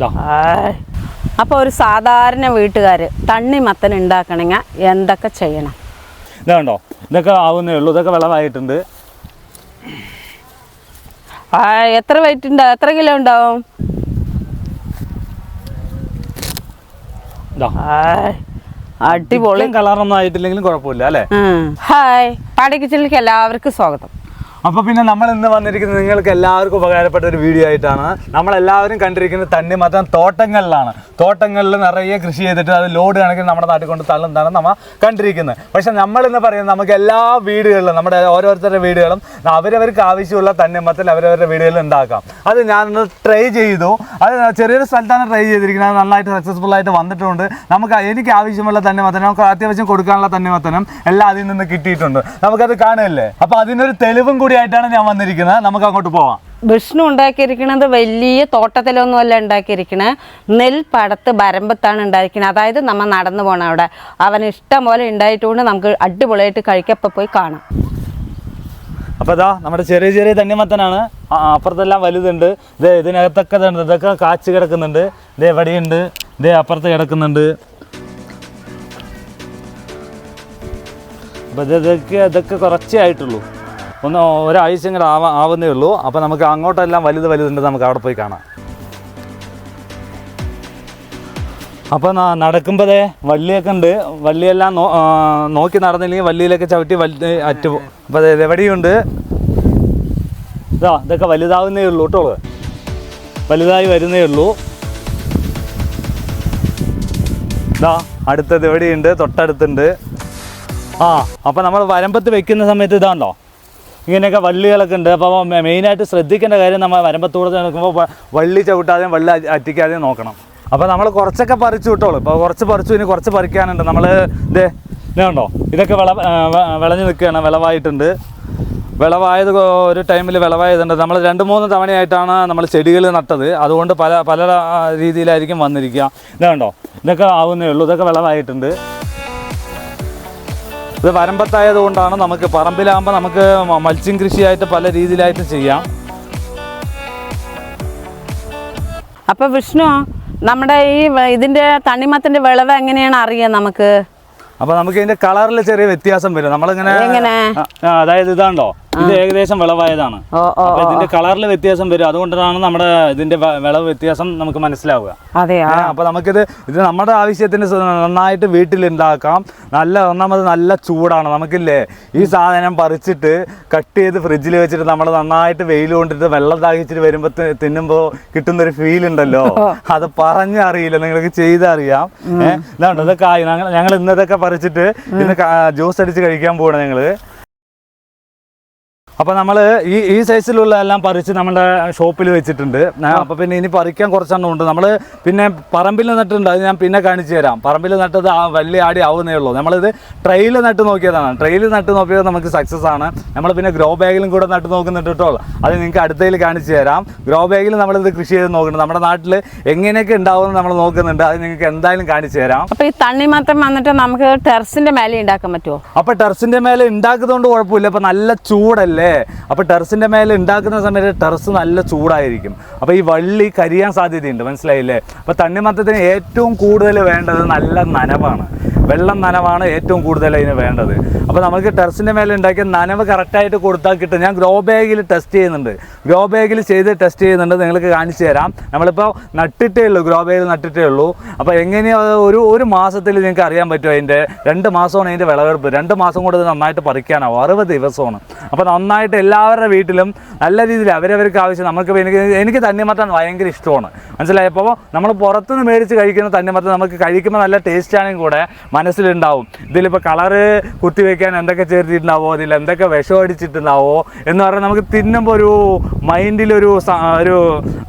ഇതാ ആയ്. അപ്പൊ ഒരു സാധാരണ വീട്ടുകാർ തണ്ണിമത്തൻ ഉണ്ടാക്കണമെങ്കിൽ എന്തൊക്കെ ചെയ്യണം? ഇതാണ്ടോ ഇതൊക്കെ ആവുന്നേ ഉള്ളൂ. ഇതൊക്കെ വിളവായിട്ടുണ്ട് എത്ര വെയിറ്റ് ഉണ്ടാവും എത്ര കിലോ ഉണ്ടാവും. അടിപൊളി. കളറൊന്നും ആയിട്ടില്ലെങ്കിലും കുഴപ്പമില്ല അല്ലേ? ഹായ്. പാടി കിച്ചണിലേക്ക് എല്ലാവർക്കും സ്വാഗതം. അപ്പോൾ പിന്നെ നമ്മൾ ഇന്ന് വന്നിരിക്കുന്നത് നിങ്ങൾക്ക് എല്ലാവർക്കും ഉപകാരപ്പെട്ട ഒരു വീഡിയോ ആയിട്ടാണ്. നമ്മളെല്ലാവരും കണ്ടിരിക്കുന്നത് തന്നെ മാത്രം തോട്ടങ്ങളിലാണ്. തോട്ടങ്ങളിൽ നിറയെ കൃഷി ചെയ്തിട്ട് അത് ലോഡ് കണക്കിന് നമ്മുടെ നാട്ടിൽ കൊണ്ട് തള്ളുന്നതാണ് നമ്മൾ കണ്ടിരിക്കുന്നത്. പക്ഷെ നമ്മൾ ഇന്ന് പറയുന്നത് നമുക്ക് എല്ലാ വീടുകളിലും നമ്മുടെ ഓരോരുത്തരുടെ വീടുകളും അവരവർക്ക് ആവശ്യമുള്ള തന്നെ തണ്ണിമത്തൻ അവരവരുടെ വീടുകളിൽ ഉണ്ടാക്കാം. അത് ഞാനൊന്ന് ട്രൈ ചെയ്തു. അത് ചെറിയൊരു സ്ഥലത്താണ് ട്രൈ ചെയ്തിരിക്കുന്നത്. നന്നായിട്ട് സക്സസ്ഫുൾ ആയിട്ട് വന്നിട്ടുണ്ട്. നമുക്ക് എനിക്ക് ആവശ്യമുള്ള തന്നെ മത്തനം നമുക്ക് അത്യാവശ്യം കൊടുക്കാനുള്ള തന്നെ മത്തനം എല്ലാം അതിൽ നിന്ന് കിട്ടിയിട്ടുണ്ട്. നമുക്കത് കാണുമല്ലേ അപ്പോൾ അതിനൊരു തെളിവും ആയിട്ടാണ് ഞാൻ വന്നിരിക്കുന്നത്. നമുക്ക് അങ്ങോട്ട് പോവാം. വിഷ്ണു ഉണ്ടാക്കിയിരിക്കുന്നത് വലിയ തോട്ടത്തിലൊന്നുമല്ല ഉണ്ടാക്കിയിരിക്കണത് നെൽപ്പടത്ത് വരമ്പത്താണ് ഉണ്ടായിരിക്കുന്നത് അതായത് നമ്മൾ നടന്നു പോകണം അവിടെ. അവന് ഇഷ്ടം പോലെ ഉണ്ടായിട്ടുകൊണ്ട് നമുക്ക് അടിപൊളിയായിട്ട് കഴിക്കപ്പോൾ പോയി കാണാം. അപ്പോൾ ഇതാ നമ്മുടെ ചെറിയ ചെറിയ തണ്ണിമത്തനാണ് അപ്പുറത്തെല്ലാം വലുതുണ്ട്. ഇതേ ഇതിനകത്തൊക്കെ. ഇതൊക്കെ കാച്ച് കിടക്കുന്നുണ്ട്. ഇതേ എവിടെയുണ്ട് ഇതേ അപ്പുറത്ത് കിടക്കുന്നുണ്ട്. അപ്പോൾ ഇതൊക്കെ ഇതൊക്കെ കുറച്ചേ ആയിട്ടുള്ളൂ. ഒന്ന് ഒരാഴ്ച ഇങ്ങനെ ആവാ ആവുന്നേ ഉള്ളൂ. അപ്പോൾ നമുക്ക് അങ്ങോട്ടെല്ലാം വലുത് വലുതുണ്ട് നമുക്ക് അവിടെ പോയി കാണാം. അപ്പോൾ നടക്കുമ്പോഴേ വള്ളിയൊക്കെ ഉണ്ട്. വള്ളിയെല്ലാം നോക്കി നടന്നില്ലെങ്കിൽ വള്ളിയിലൊക്കെ ചവിട്ടി വലുത് അറ്റു അപ്പം അപ്പോൾ എവിടെയുണ്ട്? ഇതാ ഇതൊക്കെ വലുതാവുന്നേ ഉള്ളൂ കേട്ടോ. വലുതായി വരുന്നേ ഉള്ളൂ. ഇതാ അടുത്തത് എവിടെയുണ്ട്? തൊട്ടടുത്തുണ്ട്. ആ അപ്പോൾ നമ്മൾ വരമ്പത്ത് വെക്കുന്ന സമയത്ത് ഇതാണല്ലോ. ഇങ്ങനെയൊക്കെ വള്ളികളൊക്കെ ഉണ്ട്. അപ്പോൾ മെയിനായിട്ട് ശ്രദ്ധിക്കേണ്ട കാര്യം നമ്മൾ വരമ്പത്തൂടെ നിൽക്കുമ്പോൾ വള്ളി ചവിട്ടാതെയും വള്ളി അറ്റിക്കാതെയും നോക്കണം. അപ്പോൾ നമ്മൾ കുറച്ചൊക്കെ പറിച്ചു വിട്ടോളൂ. ഇപ്പോൾ കുറച്ച് പറിച്ചു ഇനി കുറച്ച് പറിക്കാനുണ്ട്. നമ്മൾ ഇത് ഇതുണ്ടോ ഇതൊക്കെ വിള വിളഞ്ഞു നിൽക്കുകയാണ്. വിളവായിട്ടുണ്ട്. വിളവായത് ഒരു ടൈമിൽ വിളവായതുണ്ട്. നമ്മൾ രണ്ട് മൂന്ന് തവണയായിട്ടാണ് നമ്മൾ ചെടികൾ നട്ടത്. അതുകൊണ്ട് പല പല രീതിയിലായിരിക്കും വന്നിരിക്കുക. ഇതുണ്ടോ ഇതൊക്കെ ആവുന്നേ ഉള്ളൂ. ഇതൊക്കെ വിളവായിട്ടുണ്ട്. ഇത് വരമ്പത്തായത് കൊണ്ടാണ് നമുക്ക് പറമ്പിലാകുമ്പോൾ നമുക്ക് മത്സ്യം കൃഷിയായിട്ട് പല രീതിയിലായിട്ട് ചെയ്യാം. അപ്പൊ വിഷ്ണു നമ്മുടെ ഈ ഇതിന്റെ തണിമത്തിന്റെ വിളവ് എങ്ങനെയാണ് അറിയാം നമുക്ക്? അപ്പൊ നമുക്ക് ഇതിന്റെ കളറിൽ ചെറിയ വ്യത്യാസം വരും. നമ്മളിങ്ങനെ അതായത് ഇതാണ്ടോ? ഇത് ഏകദേശം വിളവായതാണ്. അപ്പോൾ ഇതിന്റെ കളറിൽ വ്യത്യാസം വരും. അതുകൊണ്ടാണ് നമ്മുടെ ഇതിന്റെ വിളവ് വ്യത്യാസം നമുക്ക് മനസ്സിലാവുക. അപ്പൊ നമുക്കിത് ഇത് നമ്മുടെ ആവശ്യത്തിന് നന്നായിട്ട് വീട്ടിൽ വീട്ടിലുണ്ടാക്കാം. നല്ല ഒന്നാമത് നല്ല ചൂടാണ് നമുക്കില്ലേ? ഈ സാധനം പറിച്ചിട്ട് കട്ട് ചെയ്ത് ഫ്രിഡ്ജിൽ വെച്ചിട്ട് നമ്മൾ നന്നായിട്ട് വെയിൽ കൊണ്ടിട്ട് വെള്ളം ദാഹിച്ചിട്ട് വരുമ്പോൾ തിന്നുമ്പോൾ കിട്ടുന്നൊരു ഫീൽ ഉണ്ടല്ലോ. അത് പറഞ്ഞറിയില്ല. നിങ്ങൾക്ക് ചെയ്തറിയാം. ഏഹ് ഇതാണ്ടോ? ഇതൊക്കെ ആയി. ഞങ്ങൾ ഞങ്ങൾ ഇന്നതൊക്കെ പറിച്ചിട്ട് ഇന്ന് ജ്യൂസ് അടിച്ച് കഴിക്കാൻ പോവാണ് ഞങ്ങൾ. അപ്പോൾ നമ്മൾ ഈ ഈ സൈസിലുള്ള എല്ലാം പറിച്ച് നമ്മുടെ ഷോപ്പിൽ വെച്ചിട്ടുണ്ട്. അപ്പോൾ പിന്നെ ഇനി പറിക്കാൻ കുറച്ചെണ്ണം ഉണ്ട്. നമ്മൾ പിന്നെ പറമ്പിൽ നട്ടിട്ടുണ്ട്. അത് ഞാൻ പിന്നെ കാണിച്ചു തരാം. പറമ്പിൽ നട്ടത് ആ വലിയ ആടി ആവുന്നേ ഉള്ളൂ. നമ്മളിത് ട്രെയിൽ നട്ട് നോക്കിയതാണ്. ട്രെയിൽ നട്ട് നോക്കിയത് നമുക്ക് സക്സസ് ആണ്. നമ്മൾ പിന്നെ ഗ്രോ ബാഗിലും കൂടെ നട്ട് നോക്കുന്നുണ്ട് കേട്ടോ. അത് നിങ്ങൾക്ക് അടുത്തതിൽ കാണിച്ചു തരാം. ഗ്രോ ബാഗിൽ നമ്മളിത് കൃഷി ചെയ്ത് നോക്കുന്നുണ്ട്. നമ്മുടെ നാട്ടിൽ എങ്ങനെയൊക്കെ ഉണ്ടാവുമെന്ന് നമ്മൾ നോക്കുന്നുണ്ട്. അത് നിങ്ങൾക്ക് എന്തായാലും കാണിച്ചു തരാം. അപ്പൊ ഈ തണ്ണിമത്തം വന്നിട്ട് നമുക്ക് ടെറസിന്റെ മേലെ ഉണ്ടാക്കാൻ പറ്റുമോ അപ്പോൾ ടെറസിന്റെ മേലെ ഉണ്ടാക്കുന്നതുകൊണ്ട് കുഴപ്പമില്ല. അപ്പോൾ നല്ല ചൂടല്ലേ? അപ്പൊ ടെറസിന്റെ മേലെ ഉണ്ടാക്കുന്ന സമയത്ത് ടെറസ് നല്ല ചൂടായിരിക്കും. അപ്പോൾ ഈ വള്ളി കരിയാൻ സാധ്യതയുണ്ട് മനസ്സിലായില്ലേ? അപ്പോൾ തണ്ണിമത്തത്തിന് ഏറ്റവും കൂടുതൽ വേണ്ടത് നല്ല നനവാണ്. വെള്ളം നനവാണ് ഏറ്റവും കൂടുതൽ അതിന് വേണ്ടത്. അപ്പോൾ നമുക്ക് ടെറസിന്റെ മേലെ ഉണ്ടാക്കിയ നനവ് കറക്റ്റായിട്ട് കൊടുത്താൽ കിട്ടും. ഞാൻ ഗ്രോ ബാഗിൽ ടെസ്റ്റ് ചെയ്യുന്നുണ്ട്. ഗ്രോ ബാഗിൽ ചെയ്ത് ടെസ്റ്റ് ചെയ്യുന്നുണ്ട്. നിങ്ങൾക്ക് കാണിച്ചു തരാം. നമ്മളിപ്പോൾ നട്ടിട്ടേ ഉള്ളൂ. ഗ്രോ ബാഗിൽ നട്ടിട്ടേ ഉള്ളൂ. അപ്പോൾ എങ്ങനെയാണ് ഒരു ഒരു മാസത്തിൽ നിങ്ങൾക്ക് അറിയാൻ പറ്റും അതിന്റെ രണ്ട് മാസമാണ് അതിന്റെ വിളവെടുപ്പ്. രണ്ട് മാസം കൊണ്ട് നന്നായിട്ട് പറിക്കാനാവും. അറുപത് ദിവസമാണ്. അപ്പോൾ നന്നായിട്ട് എല്ലാവരുടെ വീട്ടിലും നല്ല രീതിയിൽ അവരവർക്ക് ആവശ്യം നമുക്ക് എനിക്ക് എനിക്ക് തണ്ണിമത്തൻ ഭയങ്കര ഇഷ്ടമാണ്. മനസ്സിലായപ്പോൾ നമ്മൾ പുറത്തുനിന്ന് മേടിച്ച് കഴിക്കുന്ന തണ്ണിമത്തൻ നമുക്ക് കഴിക്കുമ്പോൾ നല്ല ടേസ്റ്റ് ആണെങ്കിൽ കൂടെ മനസ്സിലുണ്ടാവും. ഇതിലിപ്പോൾ കളറ് കുത്തിവെക്കാൻ എന്തൊക്കെ ചേർത്തിട്ടുണ്ടാവോ അതിൽ എന്തൊക്കെ വിഷം അടിച്ചിട്ടുണ്ടാവോ എന്ന് പറഞ്ഞാൽ നമുക്ക് തിന്നുമ്പോൾ ഒരു മൈൻഡിലൊരു ഒരു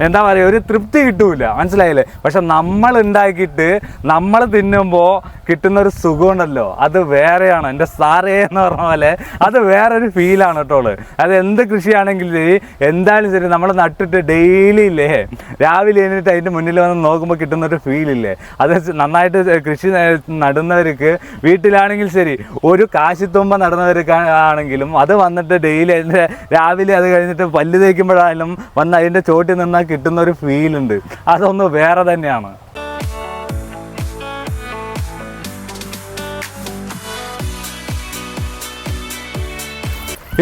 എന്താ പറയുക ഒരു തൃപ്തി കിട്ടൂല. മനസ്സിലായില്ലേ? പക്ഷെ നമ്മൾ ഉണ്ടാക്കിയിട്ട് നമ്മൾ തിന്നുമ്പോൾ കിട്ടുന്ന ഒരു സുഖമുണ്ടല്ലോ. അത് വേറെയാണ്. എന്റെ സാറേ എന്ന് പറഞ്ഞ പോലെ അത് വേറൊരു ഫീലാണ് കേട്ടോ അത് എന്ത് കൃഷിയാണെങ്കിലും ശരി എന്തായാലും ശരി നമ്മൾ നട്ടിട്ട് ഡെയിലി ഇല്ലേ? രാവിലെ എഴുന്നിട്ട് അതിന്റെ മുന്നിൽ വന്ന് നോക്കുമ്പോൾ കിട്ടുന്ന ഒരു ഫീലില്ലേ അത് നന്നായിട്ട് കൃഷി നടുന്നവർക്ക് വീട്ടിലാണെങ്കിൽ ശരി ഒരു കാശ് കാശിത്തുമ്പ നടന്നവർ ആണെങ്കിലും അത് വന്നിട്ട് ഡെയിലി അതിന്റെ രാവിലെ അത് കഴിഞ്ഞിട്ട് പല്ല് തേക്കുമ്പോഴായാലും വന്ന് അതിന്റെ ചോട്ടിൽ നിന്നാൽ കിട്ടുന്ന ഒരു ഫീൽ ഉണ്ട്. അതൊന്ന് വേറെ തന്നെയാണ്.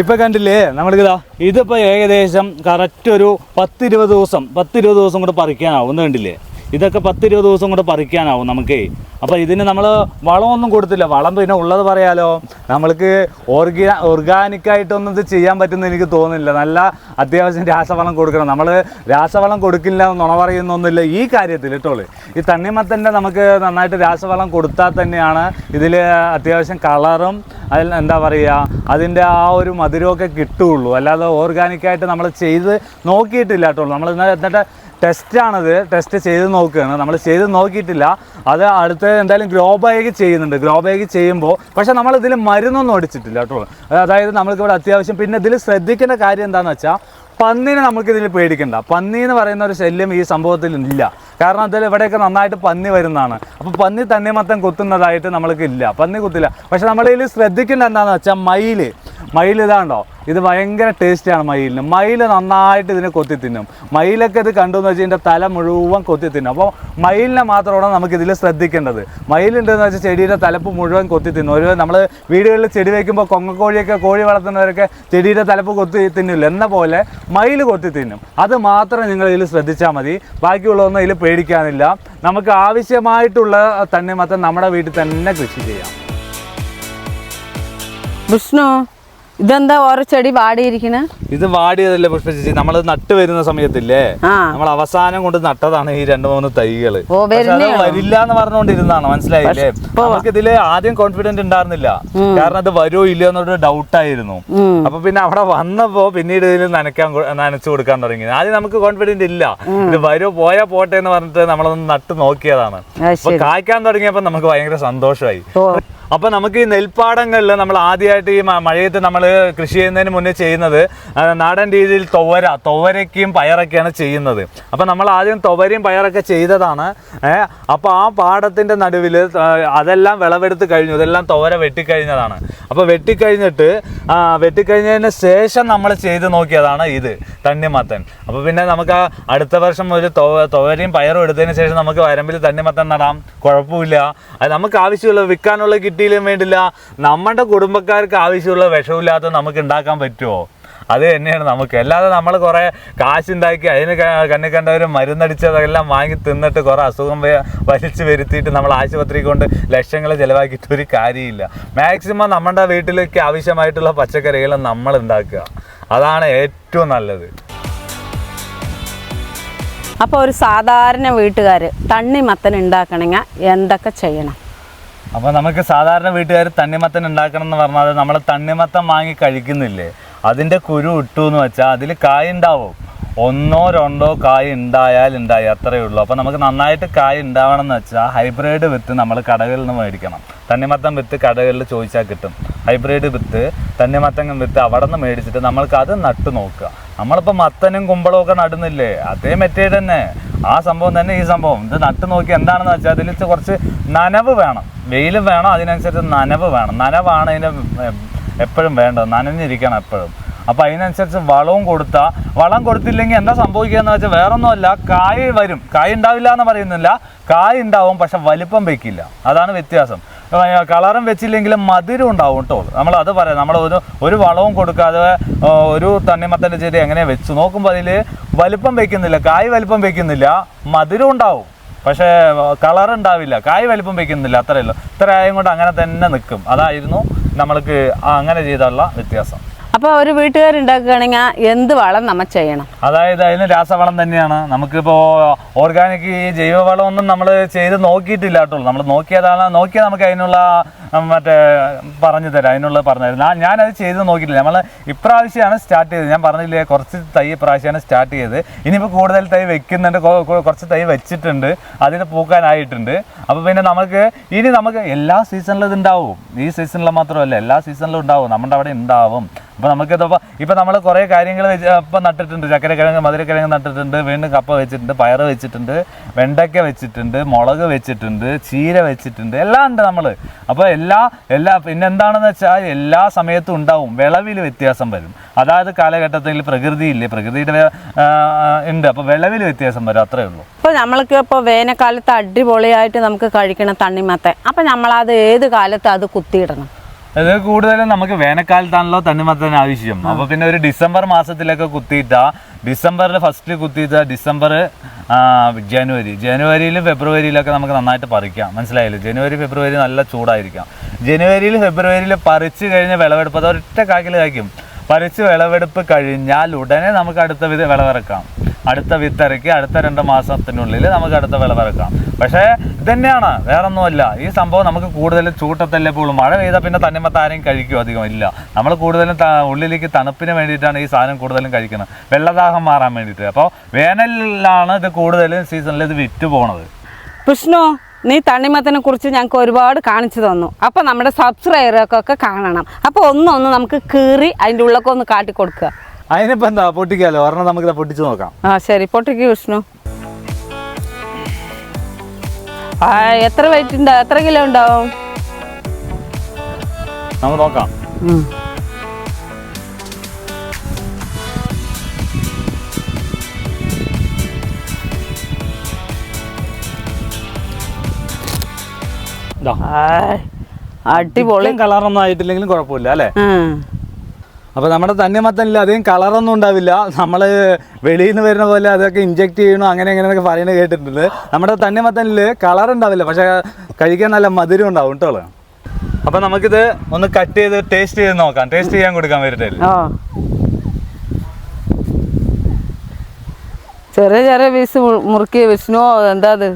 ഇപ്പൊ കണ്ടില്ലേ? നമ്മൾക്കിതാ ഇതിപ്പോ ഏകദേശം കറക്റ്റ് ഒരു പത്തിരുപത് ദിവസം പത്തിരുപത് ദിവസം കൂടെ പറിക്കാനാവും. കണ്ടില്ലേ? ഇതൊക്കെ പത്തിരുപത് ദിവസം കൂടെ പറിക്കാനാവും നമുക്കേ. അപ്പോൾ ഇതിന് നമ്മൾ വളമൊന്നും കൊടുത്തില്ല. വളം പിന്നെ ഉള്ളത് പറയാലോ. നമ്മൾക്ക് ഓർഗാ ഓർഗാനിക്കായിട്ടൊന്നും ഇത് ചെയ്യാൻ പറ്റുന്ന എനിക്ക് തോന്നുന്നില്ല. നല്ല അത്യാവശ്യം രാസവളം കൊടുക്കണം. നമ്മൾ രാസവളം കൊടുക്കില്ല എന്ന് നുണ പറയുന്നൊന്നുമില്ല. ഈ കാര്യത്തിൽ കേട്ടോളൂ ഈ തണ്ണിമത്തന്റെ നമുക്ക് നന്നായിട്ട് രാസവളം കൊടുത്താൽ തന്നെയാണ് ഇതിൽ അത്യാവശ്യം കളറും അതിൽ എന്താ പറയുക അതിന്റെ ആ ഒരു മധുരമൊക്കെ കിട്ടുകയുള്ളൂ. അല്ലാതെ ഓർഗാനിക്കായിട്ട് നമ്മൾ ചെയ്ത് നോക്കിയിട്ടില്ല കേട്ടോ നമ്മൾ എന്നിട്ട് ടെസ്റ്റാണത്. ടെസ്റ്റ് ചെയ്ത് നോക്കുകയാണ് നമ്മൾ ചെയ്ത് നോക്കിയിട്ടില്ല. അത് അടുത്ത് എന്തായാലും ഗ്രോ ബാഗ് ചെയ്യുന്നുണ്ട്. ഗ്രോ ബാഗ് ചെയ്യുമ്പോൾ പക്ഷേ നമ്മൾ ഇതിൽ മരുന്നൊന്നും അടിച്ചിട്ടില്ല കേട്ടോ. അതായത് നമ്മൾക്ക് ഇവിടെ അത്യാവശ്യം പിന്നെ ഇതിൽ ശ്രദ്ധിക്കേണ്ട കാര്യം എന്താണെന്ന് വെച്ചാൽ പന്നീനെ നമുക്ക് ഇതിൽ പേടിക്കണ്ട. പന്നി എന്ന് പറയുന്ന ഒരു ശല്യം ഈ സംഭവത്തിൽ ഇല്ല. കാരണം അതിൽ ഇവിടെയൊക്കെ നന്നായിട്ട് പന്നി വരുന്നതാണ്. അപ്പോൾ പന്നി തന്നെ മൊത്തം കുത്തുന്നതായിട്ട് നമ്മൾക്ക് ഇല്ല. പന്നി കുത്തില്ല. പക്ഷെ നമ്മളിതിൽ ശ്രദ്ധിക്കേണ്ട എന്താണെന്ന് വെച്ചാൽ മയിൽ മയിൽ ഇതാണ്ടോ ഇത് ഭയങ്കര ടേസ്റ്റാണ് മയിലിന്. മയിൽ നന്നായിട്ട് ഇതിനെ കൊത്തി തിന്നും. മയിലൊക്കെ ഇത് കണ്ടു എന്ന് വെച്ചാൽ ഇതിന്റെ തല മുഴുവൻ കൊത്തി തിന്നും. അപ്പോൾ മയിലിനെ മാത്രമാണ് നമുക്ക് ഇതിൽ ശ്രദ്ധിക്കേണ്ടത്. മയിലുണ്ടെന്ന് വെച്ചാൽ ചെടിയുടെ തലപ്പ് മുഴുവൻ കൊത്തി തിന്നും. ഒരു നമ്മൾ വീടുകളിൽ ചെടി വയ്ക്കുമ്പോൾ കൊങ്ങക്കോഴിയൊക്കെ കോഴി വളർത്തുന്നവരൊക്കെ ചെടിയുടെ തലപ്പ് കൊത്തി തിന്നില്ല. എന്ന പോലെ മയിൽ കൊത്തി തിന്നും. അത് മാത്രം നിങ്ങൾ ഇതിൽ ശ്രദ്ധിച്ചാൽ മതി. ബാക്കിയുള്ളതൊന്നും ഇതിൽ പേടിക്കാനില്ല. നമുക്ക് ആവശ്യമായിട്ടുള്ള തന്നെ മാത്രം നമ്മുടെ വീട്ടിൽ തന്നെ കൃഷി ചെയ്യാം. വിഷ്ണു? ഇതെന്താ ഓരോ ചെടി വാടിയിരിക്കണ? ഇത് വാടിയതല്ലേ പുഷ്പചേച്ചി നമ്മൾ നട്ട് വരുന്ന സമയത്തില്ലേ? നമ്മൾ അവസാനം കൊണ്ട് നട്ടതാണ് ഈ രണ്ട് മൂന്ന് തൈകൾ. വരില്ല എന്ന് പറഞ്ഞുകൊണ്ടിരുന്നാണ് മനസ്സിലായില്ലേ? നമുക്ക് ഇതിൽ ആദ്യം കോൺഫിഡന്റ് ഉണ്ടായിരുന്നില്ല. കാരണം അത് വരുമോ ഇല്ലയോ എന്നൊരു ഡൗട്ട് ആയിരുന്നു. അപ്പൊ പിന്നെ അവിടെ വന്നപ്പോ പിന്നീട് ഇതിൽ നനക്കാൻ നനച്ചു കൊടുക്കാൻ തുടങ്ങി. ആദ്യം നമുക്ക് കോൺഫിഡന്റ് ഇല്ല. ഇത് വരുമോ പോയാ പോട്ടെ എന്ന് പറഞ്ഞിട്ട് നമ്മളൊന്ന് നട്ട് നോക്കിയതാണ്. അപ്പൊ കായ്ക്കാൻ തുടങ്ങിയപ്പോ നമുക്ക് ഭയങ്കര സന്തോഷമായി. ഓ അപ്പൊ നമുക്ക് ഈ നെൽപ്പാടങ്ങളിൽ നമ്മൾ ആദ്യമായിട്ട് ഈ മഴയത്ത് നമ്മൾ കൃഷി ചെയ്യുന്നതിന് മുന്നേ ചെയ്യുന്നത് നാടൻ രീതിയിൽ തുവര തുവരയ്ക്കും പയറൊക്കെയാണ് ചെയ്യുന്നത്. അപ്പൊ നമ്മൾ ആദ്യം തുവരയും പയറൊക്കെ ചെയ്തതാണ് ഏഹ് അപ്പൊ ആ പാടത്തിന്റെ നടുവിൽ അതെല്ലാം വിളവെടുത്ത് കഴിഞ്ഞു ഇതെല്ലാം തുവര വെട്ടിക്കഴിഞ്ഞതാണ്. അപ്പൊ വെട്ടിക്കഴിഞ്ഞിട്ട് ആ, വെട്ടിക്കഴിഞ്ഞതിന് ശേഷം നമ്മൾ ചെയ്ത് നോക്കിയതാണ് ഇത് തണ്ണിമത്തൻ. അപ്പോൾ പിന്നെ നമുക്ക് ആ അടുത്ത വർഷം ഒരു തുവ- തുവരയും പയറും എടുത്തതിന് ശേഷം നമുക്ക് വരമ്പിൽ തണ്ണിമത്തൻ നടാം. കുഴപ്പമില്ല. അത് നമുക്ക് ആവശ്യമുള്ള വിൽക്കാനുള്ള കിട്ടിയിലും വേണ്ടില്ല. നമ്മുടെ കുടുംബക്കാർക്ക് ആവശ്യമുള്ള വിഷമില്ലാത്ത നമുക്ക് ഉണ്ടാക്കാൻ പറ്റുമോ? അത് തന്നെയാണ് നമുക്ക്. അല്ലാതെ നമ്മൾ കുറേ കാശുണ്ടാക്കി അതിന് കണ്ണി കണ്ണിൽ കണ്ടവർ മരുന്നടിച്ചതെല്ലാം വാങ്ങി തിന്നിട്ട് കുറേ അസുഖം വലിച്ചു വരുത്തിയിട്ട് നമ്മൾ ആശുപത്രി കൊണ്ട് ലക്ഷങ്ങൾ ചിലവാക്കിയിട്ട് ഒരു കാര്യമില്ല. മാക്സിമം നമ്മുടെ വീട്ടിലേക്ക് ആവശ്യമായിട്ടുള്ള പച്ചക്കറികൾ നമ്മൾ ഉണ്ടാക്കുക അതാണ് ഏറ്റവും നല്ലത്. അപ്പോൾ ഒരു സാധാരണ വീട്ടുകാർ തണ്ണിമത്തൻ ഉണ്ടാക്കണമെങ്കിൽ എന്തൊക്കെ ചെയ്യണം? അപ്പോൾ നമുക്ക് സാധാരണ വീട്ടുകാർ തണ്ണിമത്തൻ ഉണ്ടാക്കണം എന്ന് പറഞ്ഞാൽ നമ്മൾ തണ്ണിമത്തൻ വാങ്ങി കഴിക്കുന്നില്ലേ? അതിന്റെ കുരു ഇട്ടു എന്ന് വെച്ചാൽ അതിൽ കായ ഉണ്ടാവും ഒന്നോ രണ്ടോ കായ ഉണ്ടായാൽ ഉണ്ടായി അത്രയേ ഉള്ളൂ. അപ്പോൾ നമുക്ക് നന്നായിട്ട് കായ ഉണ്ടാവണം എന്ന് വെച്ചാൽ ഹൈബ്രിഡ് വിത്ത് നമ്മൾ കടകളിൽ നിന്ന് മേടിക്കണം. തണ്ണിമത്തൻ വിത്ത് കടകളിൽ ചോദിച്ചാൽ കിട്ടും. ഹൈബ്രിഡ് വിത്ത് തണ്ണിമത്തൻ വിത്ത് അവിടെ നിന്ന് മേടിച്ചിട്ട് നമ്മൾക്ക് അത് നട്ടു നോക്കുക. നമ്മളിപ്പോൾ മത്തനും കുമ്പളവും ഒക്കെ നടുന്നില്ലേ? അതേ മെറ്റേഡ് തന്നെ. ആ സംഭവം തന്നെ ഈ സംഭവം. ഇത് നട്ടു നോക്കി എന്താണെന്ന് വെച്ചാൽ അതിൽ കുറച്ച് നനവ് വേണം. വെയിലും വേണം അതിനനുസരിച്ച് നനവ് വേണം. നനവാണ് ഇതിന്റെ എപ്പോഴും വേണ്ടത് നനഞ്ഞിരിക്കണം എപ്പോഴും. അപ്പോൾ അതിനനുസരിച്ച് വളവും കൊടുത്താൽ വളം കൊടുത്തില്ലെങ്കിൽ എന്താ സംഭവിക്കുക എന്ന് വെച്ചാൽ വേറൊന്നുമല്ല കായ് വരും. കായ് ഉണ്ടാവില്ല എന്ന് പറയുന്നില്ല. കായ് ഉണ്ടാവും പക്ഷെ വലിപ്പം വെക്കില്ല. അതാണ് വ്യത്യാസം. കളറും വെച്ചില്ലെങ്കിലും മധുരം ഉണ്ടാവും കേട്ടോ. നമ്മൾ അത് പറയാം. നമ്മൾ ഒരു ഒരു വളവും കൊടുക്കാതെ ഒരു തണ്ണിമത്തന്റെ ചെടി എങ്ങനെ വെച്ച്? നോക്കുമ്പോൾ അതിൽ വലിപ്പം വെക്കുന്നില്ല കായ് വലിപ്പം വെക്കുന്നില്ല മധുരം ഉണ്ടാവും. പക്ഷേ കളർ ഉണ്ടാവില്ല. കായ് വലിപ്പം വയ്ക്കുന്നില്ല അത്രയല്ല ഇത്ര ആയും കൊണ്ട് അങ്ങനെ തന്നെ നിൽക്കും. അതായിരുന്നു നമ്മൾക്ക് അങ്ങനെ ചെയ്തുള്ള വ്യത്യാസം. അപ്പോൾ ഒരു വീട്ടുകാരുണ്ടാക്കുകയാണെങ്കിൽ എന്ത് വളം നമ്മൾ ചെയ്യണം? അതായത് അതിന് രാസവളം തന്നെയാണ്. നമുക്കിപ്പോൾ ഓർഗാനിക് ഈ ജൈവവളം ഒന്നും നമ്മൾ ചെയ്ത് നോക്കിയിട്ടില്ല കേട്ടോ. നമ്മൾ നോക്കിയതാണ് നോക്കിയാൽ നമുക്ക് അതിനുള്ള മറ്റേ പറഞ്ഞു തരാം അതിനുള്ള പറഞ്ഞു തരാം. ഞാൻ- ഞാനത് ചെയ്ത് നോക്കിയിട്ടില്ല. നമ്മൾ ഇപ്രാവശ്യമാണ് സ്റ്റാർട്ട് ചെയ്തത്. ഞാൻ പറഞ്ഞില്ലേ കുറച്ച് തൈ ഇപ്രാവശ്യമാണ് സ്റ്റാർട്ട് ചെയ്തത്. ഇനിയിപ്പോൾ കൂടുതൽ തൈ വെക്കുന്നുണ്ട്. കുറച്ച് തൈ വെച്ചിട്ടുണ്ട്. അതിന് പൂക്കാനായിട്ടുണ്ട്. അപ്പോൾ പിന്നെ നമുക്ക് ഇനി നമുക്ക് എല്ലാ സീസണിലും ഇത് ഉണ്ടാവും ഈ സീസണിൽ മാത്രമല്ല എല്ലാ സീസണിലും ഉണ്ടാവും. നമ്മുടെ അവിടെ ഉണ്ടാവും. അപ്പോൾ നമുക്ക് നമുക്കിതിപ്പോൾ ഇപ്പോൾ നമ്മൾ കുറേ കാര്യങ്ങൾ വെച്ച് ഇപ്പം നട്ടിട്ടുണ്ട്. ചക്കരക്കിഴങ്ങ് മധുരക്കിഴങ്ങ് നട്ടിട്ടുണ്ട്. വീണ്ടും കപ്പ വെച്ചിട്ടുണ്ട്. പയർ വെച്ചിട്ടുണ്ട്. വെണ്ടയ്ക്ക വെച്ചിട്ടുണ്ട്. മുളക് വെച്ചിട്ടുണ്ട്. ചീര വെച്ചിട്ടുണ്ട്. എല്ലാം ഉണ്ട് നമ്മൾ അപ്പോൾ എല്ലാ എല്ലാ പിന്നെ എന്താണെന്ന് വെച്ചാൽ എല്ലാ സമയത്തും ഉണ്ടാവും. വിളവിൽ വ്യത്യാസം വരും. അതായത് കാലഘട്ടത്തിൽ പ്രകൃതിയില്ലേ പ്രകൃതിയുടെ ഉണ്ട്. അപ്പോൾ വിളവിൽ വ്യത്യാസം വരും. അത്രേ ഉള്ളൂ. ഇപ്പോൾ നമ്മൾക്ക് ഇപ്പോൾ വേനൽക്കാലത്ത് അടിപൊളിയായിട്ട് നമുക്ക് കഴിക്കണം തണ്ണിമത്തൻ. അപ്പം നമ്മളത് ഏത് കാലത്ത് അത് കുത്തിയിടണം? അത് കൂടുതലും നമുക്ക് വേനൽക്കാലത്താണല്ലോ തണ്ണിമത്തൻ ആവശ്യം. അപ്പൊ പിന്നെ ഒരു ഡിസംബർ മാസത്തിലൊക്കെ കുത്തിയിട്ട ഡിസംബറിൽ ഫസ്റ്റ് കുത്തിയിട്ട ഡിസംബർ ജനുവരി. ജനുവരിയിലും ഫെബ്രുവരിയിലൊക്കെ നമുക്ക് നന്നായിട്ട് പറിക്കാം. മനസ്സിലായില്ലേ? ജനുവരി ഫെബ്രുവരി നല്ല ചൂടായിരിക്കാം. ജനുവരിയിൽ ഫെബ്രുവരിയിൽ പറിച്ച് കഴിഞ്ഞ വിളവെടുപ്പ് അത് ഒറ്റ കാക്കിൽ കായ്ക്കും. പറിച്ച് വിളവെടുപ്പ് കഴിഞ്ഞാൽ ഉടനെ നമുക്ക് അടുത്ത വിധ വിളവിറക്കാം. അടുത്ത വിത്തിറക്കി അടുത്ത രണ്ട് മാസത്തിനുള്ളിൽ നമുക്ക് അടുത്ത വിളവിറക്കാം പക്ഷേ ഇതന്നെയാണ് വേറെ ഒന്നുമല്ല ഈ സംഭവം നമുക്ക് കൂടുതൽ ചൂട്ടത്തല്ലേ പോലും. മഴ പെയ്താൽ പിന്നെ തന്നിമത്താരെയും കഴിക്കും അധികം ഇല്ല. നമ്മൾ കൂടുതലും ഉള്ളിലേക്ക് തണുപ്പിന് വേണ്ടിയിട്ടാണ് ഈ സാധനം കൂടുതലും കഴിക്കുന്നത്. വെള്ളദാഹം മാറാൻ വേണ്ടിയിട്ട്. അപ്പോൾ വേനലിലാണ് ഇത് കൂടുതലും സീസണിൽ ഇത് വിറ്റ് പോണത്. വിഷ്ണു നീ തണ്ണിമത്തനെ കുറിച്ച് ഞങ്ങൾക്ക് ഒരുപാട് കാണിച്ചു തന്നു. അപ്പോൾ നമ്മുടെ സബ്സ്ക്രൈബർക്കൊക്കെ കാണണം. അപ്പോൾ ഒന്നൊന്ന് നമുക്ക് കീറി അതിന്റെ ഉള്ളൊക്കെ ഒന്ന് കാട്ടി അതിനിപ്പോൾ എന്താ പൊട്ടിക്കാലോ? ഒരെണ്ണം നമുക്ക് പൊട്ടിച്ചു നോക്കാം. ആ ശരി. പൊട്ടിക്ക് വിഷ്ണു. ആ എത്ര വെയിറ്റ് ഉണ്ടാവും എത്ര കിലോ ഉണ്ടാവും? നമുക്ക് നോക്കാം. അടിപൊളി. കളർ കളറൊന്നും ആയിട്ടില്ലെങ്കിലും കുഴപ്പമില്ല അല്ലേ. അപ്പോൾ നമ്മുടെ തണ്ണിമത്തനിൽ അധികം കളറൊന്നും ഉണ്ടാവില്ല. നമ്മൾ വെളിയിൽ നിന്ന് വരുന്ന പോലെ അതൊക്കെ ഇഞ്ചെക്ട് ചെയ്യണോ അങ്ങനെ അങ്ങനെയൊക്കെ പറയുന്നത് കേട്ടിട്ടുണ്ട്. നമ്മുടെ തണ്ണിമത്തനിൽ കളർ ഉണ്ടാവില്ല പക്ഷേ കഴിക്കാൻ നല്ല മധുരം ഉണ്ടാവും കേട്ടോ അപ്പോൾ നമുക്കിത് ഒന്ന് കട്ട് ചെയ്ത് ടേസ്റ്റ് ചെയ്ത് നോക്കാം. ടേസ്റ്റ് ചെയ്യാൻ കൊടുക്കാൻ വരട്ടെ. ചെറിയ ചെറിയ പീസ് മുറുക്കിയ വിഷ്ണു എന്താ അത്?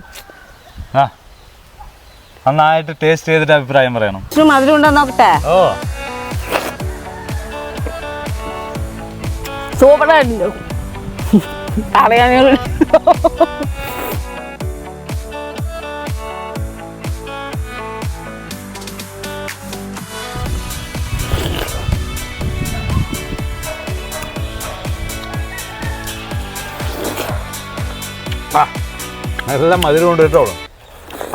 നന്നായിട്ട് ടേസ്റ്റ് ചെയ്തിട്ട് അഭിപ്രായം പറയണം. മധുരം ഉണ്ടോ നോക്കട്ടെ ഓ. സൂപ്പറായിട്ടുണ്ട് അറിയാനുള്ള ആ നല്ല മധുരം ഉണ്ട് കേട്ടോ.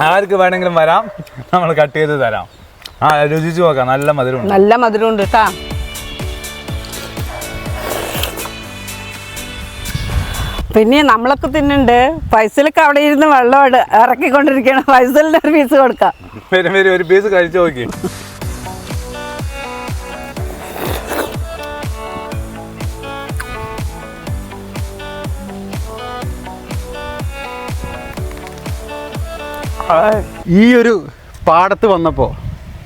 ആർക്ക് വേണമെങ്കിലും വരാം. നമ്മൾ കട്ട് ചെയ്ത് തരാം. ആ രുചിച്ച് നോക്കാം. നല്ല മധുരം നല്ല മധുരം ഉണ്ട് കേട്ടാ പിന്നെ നമ്മളൊക്കെ തിന്നുണ്ട് ഫൈസലൊക്കെ അവിടെ ഇരുന്ന് വെള്ളം ഇറക്കിക്കൊണ്ടിരിക്കണം ഇറക്കിക്കൊണ്ടിരിക്കുകയാണ് ഫൈസലിന്റെ ഒരു പീസ് കൊടുക്കാം. വരും വരും. ഒരു പീസ് കഴിച്ചു നോക്കി. ഈ ഒരു പാടത്ത് വന്നപ്പോൾ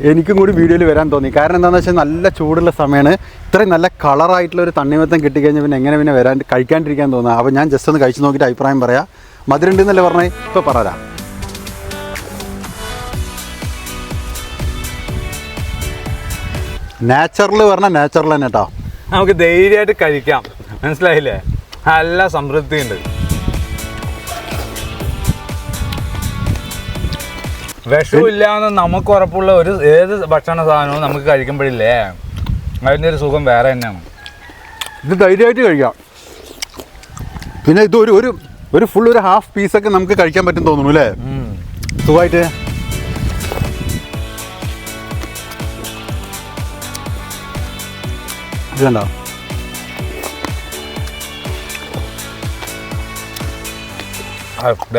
എനിക്കും കൂടി വീഡിയോയിൽ വരാൻ തോന്നി. കാരണം എന്താണെന്ന് വെച്ചാൽ നല്ല ചൂടുള്ള സമയമാണ്. ഇത്രയും നല്ല കളറായിട്ടുള്ള ഒരു തണ്ണിമത്തം കിട്ടിക്കഴിഞ്ഞാൽ പിന്നെ എങ്ങനെ പിന്നെ വരാൻ കഴിക്കാണ്ടിരിക്കാൻ തോന്നുക അപ്പോൾ ഞാൻ ജസ്റ്റ് ഒന്ന് കഴിച്ച് നോക്കിയിട്ട് അഭിപ്രായം പറയാം. മധുരം ഉണ്ടെന്നല്ലേ പറഞ്ഞേ ഇപ്പോൾ പറയാം നാച്ചുറൽ പറഞ്ഞാൽ നാച്ചുറൽ തന്നെ കേട്ടോ നമുക്ക് ധൈര്യമായിട്ട് കഴിക്കാം. മനസ്സിലായില്ലേ? നല്ല സമൃദ്ധിയുണ്ട് വിഷമില്ല എന്ന് നമുക്ക് ഉറപ്പുള്ള ഒരു ഏത് ഭക്ഷണ സാധനവും നമുക്ക് കഴിക്കുമ്പോഴില്ലേ അതിന്റെ ഒരു സുഖം വേറെ തന്നെയാണ്. ഇത് ധൈര്യമായിട്ട് കഴിക്കാം. പിന്നെ ഇത് ഒരു ഒരു ഒരു ഫുൾ ഒരു ഹാഫ് പീസൊക്കെ നമുക്ക് കഴിക്കാൻ പറ്റും തോന്നുന്നു അല്ലേ. സുഖമായിട്ട്. ഇത് കണ്ടോ?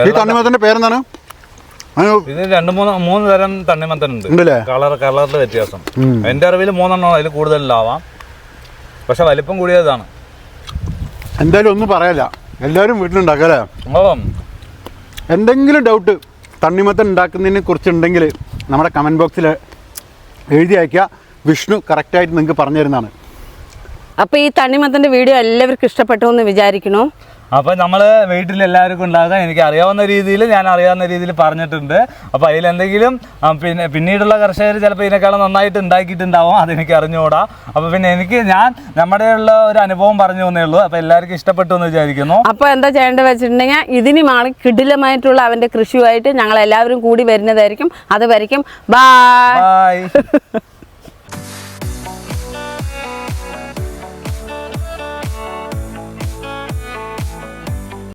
ഈ തണ്ണിമത്തിന്റെ പേരെന്താണ്? ഇത് രണ്ട് മൂന്ന് മൂന്ന് തരം തണ്ണിമത്തനുണ്ട്. കളർ കളറിന്റെ വ്യത്യാസം. എന്റെ എന്റെ അറിവിൽ മൂന്നെണ്ണം അതിൽ കൂടുതലുണ്ടാവാം പക്ഷെ വലിപ്പം കൂടിയതാണ്. എന്തായാലും ഒന്നും പറയല്ല. എല്ലാവരും വീട്ടിലുണ്ടാക്കാം അല്ലേ? എന്തെങ്കിലും ഡൗട്ട് തണ്ണിമത്തൻ ഉണ്ടാക്കുന്നതിനെ കുറിച്ചുണ്ടെങ്കിൽ നമ്മുടെ കമന്റ് ബോക്സിൽ എഴുതി അയക്കുക വിഷ്ണു കറക്റ്റായിട്ട് നിങ്ങൾക്ക് പറഞ്ഞു തരുന്നതാണ്. അപ്പൊ ഈ തണ്ണിമത്തന്റെ വീഡിയോ എല്ലാവർക്കും ഇഷ്ടപ്പെട്ടു എന്ന് വിചാരിക്കണു അപ്പൊ നമ്മൾ വീട്ടിൽ എല്ലാവർക്കും ഉണ്ടാകാൻ എനിക്ക് അറിയാവുന്ന രീതിയിൽ ഞാൻ അറിയാവുന്ന രീതിയിൽ പറഞ്ഞിട്ടുണ്ട്. അപ്പൊ അതിൽ എന്തെങ്കിലും പിന്നെ പിന്നീടുള്ള കർഷകർ ചിലപ്പോൾ ഇതിനേക്കാളും നന്നായിട്ട് ഉണ്ടാക്കിയിട്ടുണ്ടാവും അതെനിക്ക് അറിഞ്ഞുകൂടാ. അപ്പൊ പിന്നെ എനിക്ക് ഞാൻ നമ്മുടെ ഉള്ള ഒരു അനുഭവം പറഞ്ഞു തന്നേ ഉള്ളൂ. അപ്പൊ എല്ലാവർക്കും ഇഷ്ടപ്പെട്ടു എന്ന് വിചാരിക്കുന്നു. അപ്പോൾ എന്താ ചെയ്യേണ്ടത് വെച്ചിട്ടുണ്ടെങ്കിൽ ഇതിന് മാറി കിടിലമായിട്ടുള്ള അവന്റെ കൃഷിയുമായിട്ട് ഞങ്ങൾ എല്ലാവരും കൂടി വരുന്നതായിരിക്കും. അത് വരയ്ക്കും. ബായ്